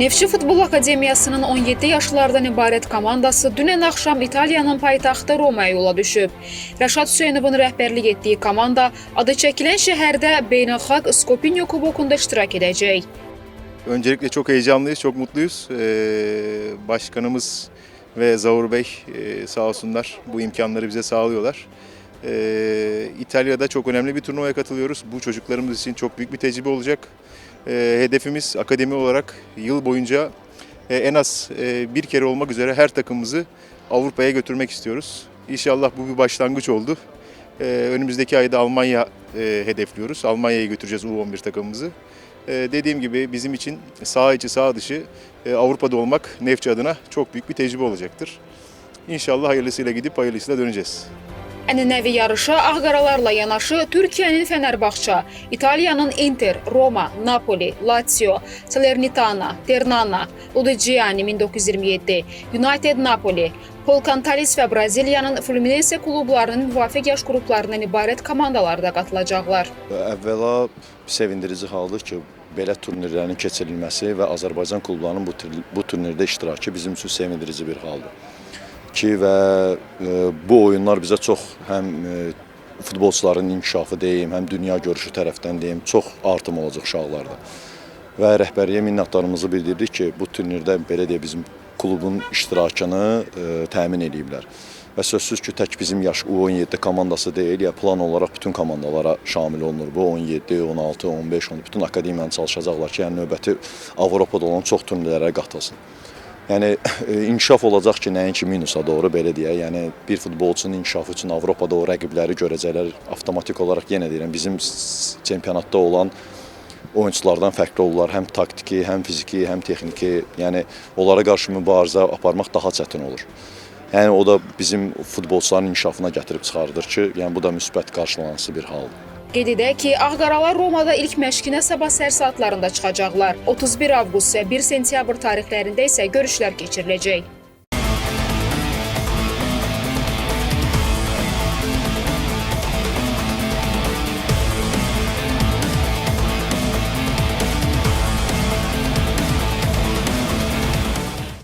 Neftçi Futbol Akademiyasının 17 yaşlardan ibarət komandası dünən axşam İtaliyanın paytaxtı Romaya yola düşüb. Rəşad Hüseynovun rəhbərlik etdiyi komanda adı çəkilən şəhərdə Beynəlxalq Skopinyo Kubokunda iştirak edəcək. Öncelikle çok heyecanlıyız, çok mutluyuz. Ee, başkanımız ve Zavur Bey e, sağ olsunlar bu imkanları bize sağlıyorlar. Ee, İtalya'da çok önemli bir turnuvaya katılıyoruz. Bu çocuklarımız için çok büyük bir tecrübe olacak. Ee, hedefimiz akademi olarak yıl boyunca e, en az e, bir kere olmak üzere her takımımızı Avrupa'ya götürmek istiyoruz. İnşallah bu bir başlangıç oldu. Ee, önümüzdeki ayda Almanya e, hedefliyoruz. Almanya'ya götüreceğiz U11 takımımızı. Ee, dediğim gibi bizim için sağ içi sağ dışı e, Avrupa'da olmak Nefçi adına çok büyük bir tecrübe olacaktır. İnşallah hayırlısıyla gidip hayırlısıyla döneceğiz. Ənənəvi yarışa Ağqaralarla yanaşı Türkiyənin Fənərbağça, İtaliyanın Inter, Roma, Napoli, Lazio, Salernitana, Ternana, Ludigiani 1927, United Napoli, Polkantalis və Braziliyanın Fluminense klublarının müvafiq yaş qruplarından ibarət komandalar da qatılacaqlar. Əvvəla sevindirici haldır ki, belə turnirlərin keçirilməsi və Azərbaycan klublarının bu, bu turnirdə iştirakı bizim üçün sevindirici bir haldır. Ki və e, bu oyunlar bizə çox həm e, futbolçuların inkişafı deyim, həm dünya görüşü tərəfdən deyim, çox artım olacaq uşaqlarda. Və rəhbərliyə minnətdarımızı bildiririk ki, bu turnirdə belə deyə bizim klubun iştirakını e, təmin ediblər. Və sözsüz ki, tək bizim yaş U17 komandası deyil, ya plan olaraq bütün komandalara şamil olunur. Bu 17, 16, 15, 10 bütün akademiyanı çalışacaqlar ki, yəni növbəti Avropada olan çox turnirlərə qatılsın. Yəni e, inkişaf olacaq ki, nəinki minusa doğru belə deyə. Yəni bir futbolçunun inkişafı üçün Avropada o rəqibləri görəcəklər. Avtomatik olaraq yenə deyirəm, bizim çempionatda olan oyunçulardan fərqli olurlar. Həm taktiki, həm fiziki, həm texniki. Yəni onlara qarşı mübarizə aparmaq daha çətin olur. Yəni o da bizim futbolçuların inkişafına gətirib çıxardır ki, yəni bu da müsbət qarşılanası bir haldır. Qeyd edək ki, Ağqaralar Romada ilk məşqinə sabah səhər saatlarında çıxacaqlar. 31 avqust və 1 sentyabr tarixlərində isə görüşlər keçiriləcək.